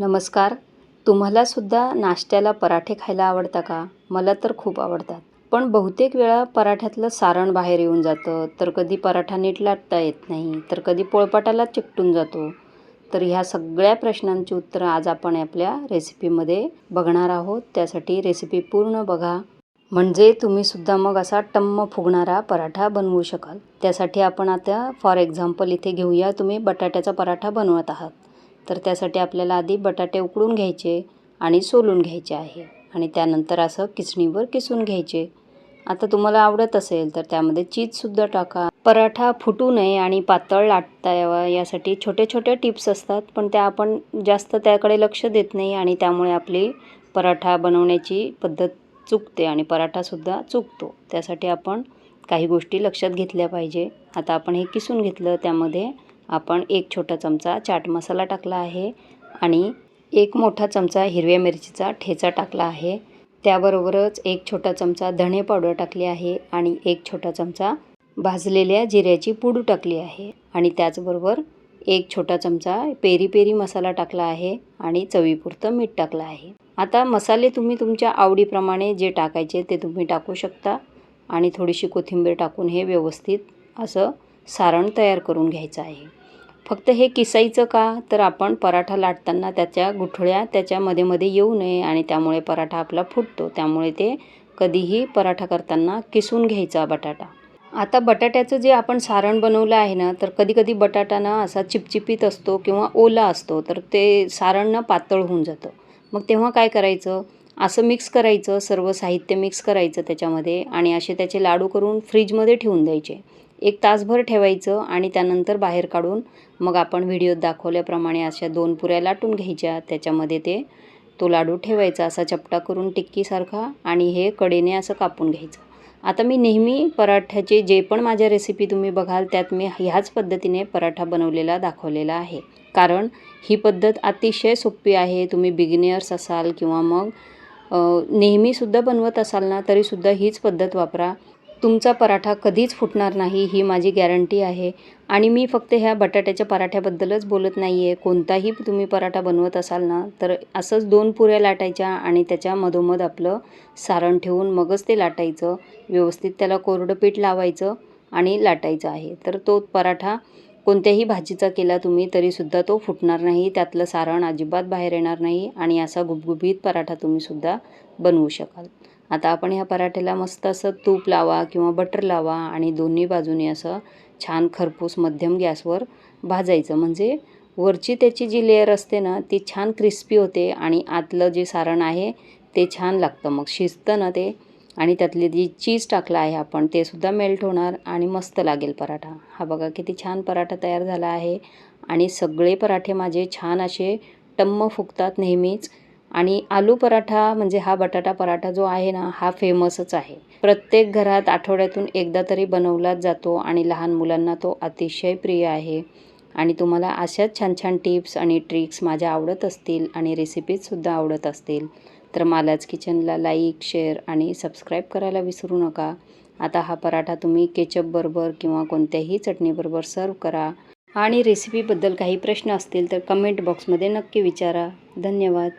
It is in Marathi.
नमस्कार. तुम्हालासुद्धा नाश्त्याला पराठे खायला आवडता का? मला तर खूप आवडतात. पण बहुतेक वेळा पराठ्यातलं सारण बाहेर येऊन जातं तर कधी पराठा नीट लाटता येत नाही तर कधी पोळपाटाला चिकटून जातो. तर ह्या सगळ्या प्रश्नांची उत्तरं आज आपण आपल्या रेसिपीमध्ये बघणार आहोत. त्यासाठी रेसिपी पूर्ण बघा. म्हणजे तुम्हीसुद्धा मग असा टम्म फुगणारा पराठा बनवू शकाल. त्यासाठी आपण आता फॉर एक्झाम्पल इथे घेऊया. तुम्ही बटाट्याचा पराठा बनवत आहात. तर त्यासाठी आपल्याला आधी बटाटे उकडून घ्यायचे आणि सोलून घ्यायचे आहे. आणि त्यानंतर असं किसणीवर किसून घ्यायचे. आता तुम्हाला आवडत असेल तर त्यामध्ये चीजसुद्धा टाका. पराठा फुटू नये आणि पातळ लाटता यावा यासाठी छोटे छोटे टिप्स असतात पण त्या आपण जास्त त्याकडे लक्ष देत नाही आणि त्यामुळे आपली पराठा बनवण्याची पद्धत चुकते आणि पराठासुद्धा चुकतो. त्यासाठी आपण काही गोष्टी लक्षात घेतल्या पाहिजे. आता आपण हे किसून घेतलं त्यामध्ये आपण एक छोटा चमचा चाट मसाला टाकला आहे आणि एक मोठा चमचा हिरव्या मिरचीचा ठेचा टाकला आहे. त्याबरोबरच एक छोटा चमचा धणे पावडर टाकली आहे आणि एक छोटा चमचा भाजलेल्या जिऱ्याची पूड टाकली आहे. आणि त्याचबरोबर एक छोटा चमचा पेरी पेरी मसाला टाकला आहे आणि चवीपुरतं मीठ टाकलं आहे. आता मसाले तुम्ही तुमच्या आवडीप्रमाणे जे टाकायचे ते तुम्ही टाकू शकता आणि थोडीशी कोथिंबीर टाकून हे व्यवस्थित असं सारण तयार करून घ्यायचं आहे. फक्त हे किसायचं का? तर आपण पराठा लाटताना त्याच्या गुठळ्या त्याच्यामध्ये मध्ये येऊ नये आणि त्यामुळे पराठा आपला फुटतो. त्यामुळे ते कधीही पराठा करताना किसून घ्यायचा बटाटा. आता बटाट्याचं जे आपण सारण बनवलं आहे ना तर कधीकधी बटाटा ना असा चिपचिपीत असतो किंवा ओला असतो तर ते सारण ना पातळ होऊन जातं. मग तेव्हा काय करायचं? असं मिक्स करायचं सर्व साहित्य मिक्स करायचं त्याच्यामध्ये आणि असे त्याचे लाडू करून फ्रीजमध्ये ठेवून द्यायचे. एक तासभर ठेवायचं आणि त्यानंतर बाहेर काढून मग आपण व्हिडिओत दाखवल्याप्रमाणे अशा दोन पुऱ्या लाटून घ्यायच्या. त्याच्यामध्ये ते तो लाडू ठेवायचा असा चपटा करून टिक्कीसारखा आणि हे कडेने असं कापून घ्यायचं. आता मी नेहमी पराठ्याचे जे पण माझ्या रेसिपी तुम्ही बघाल त्यात मी ह्याच पद्धतीने पराठा बनवलेला दाखवलेला आहे. कारण ही पद्धत अतिशय सोपी आहे. तुम्ही बिगिनियर्स असाल किंवा मग नेहमीसुद्धा बनवत असाल ना तरीसुद्धा हीच पद्धत वापरा. तुमचा पराठा कधीच फुटणार नाही ही माझी गॅरंटी आहे. आणि मी फक्त ह्या बटाट्याच्या पराठ्याबद्दलच बोलत नाही आहे कोणताही तुम्ही पराठा बनवत असाल ना तर असंच दोन पुऱ्या लाटायच्या आणि त्याच्या मधोमध आपलं सारण ठेवून मगच ते लाटायचं. व्यवस्थित त्याला कोरडं पीठ लावायचं आणि लाटायचं आहे. तर तो पराठा कोणत्याही भाजीचा केला तुम्ही तरीसुद्धा तो फुटणार नाही. त्यातलं सारण अजिबात बाहेर येणार नाही आणि असा गुबगुबीत पराठा तुम्हीसुद्धा बनवू शकाल. आता आपण ह्या पराठ्याला मस्त असं तूप लावा किंवा बटर लावा आणि दोन्ही बाजूनी असं छान खरपूस मध्यम गॅसवर भाजायचं. म्हणजे वरची त्याची जी लेअर असते ना ती छान क्रिस्पी होते आणि आतलं जे सारण आहे ते छान लागतं. मग शिजतं ना ते आणि त्यातली जी चीज टाकलं आहे आपण ते सुद्धा मेल्ट होणार आणि मस्त लागेल पराठा. हा बघा किती छान पराठा तयार झाला आहे आणि सगळे पराठे माझे छान असे टम्म फुगतात नेहमीच. आणि आलू पराठा म्हणजे हा बटाटा पराठा जो आहे ना हा फेमसच आहे. प्रत्येक घरात आठवड्यातून एकदा तरी बनवलाच जातो आणि लहान मुलांना तो अतिशय प्रिय आहे. आणि तुम्हाला अशाच छान छान टिप्स आणि ट्रिक्स माझ्या आवडत असतील आणि रेसिपीजसुद्धा आवडत असतील तर मालाच किचनला लाईक शेअर आणि सबस्क्राईब करायला विसरू नका. आता हा पराठा तुम्ही केचपबरोबर किंवा कोणत्याही चटणीबरोबर सर्व करा. आणि रेसिपीबद्दल काही प्रश्न असतील तर कमेंट बॉक्समध्ये नक्की विचारा. धन्यवाद.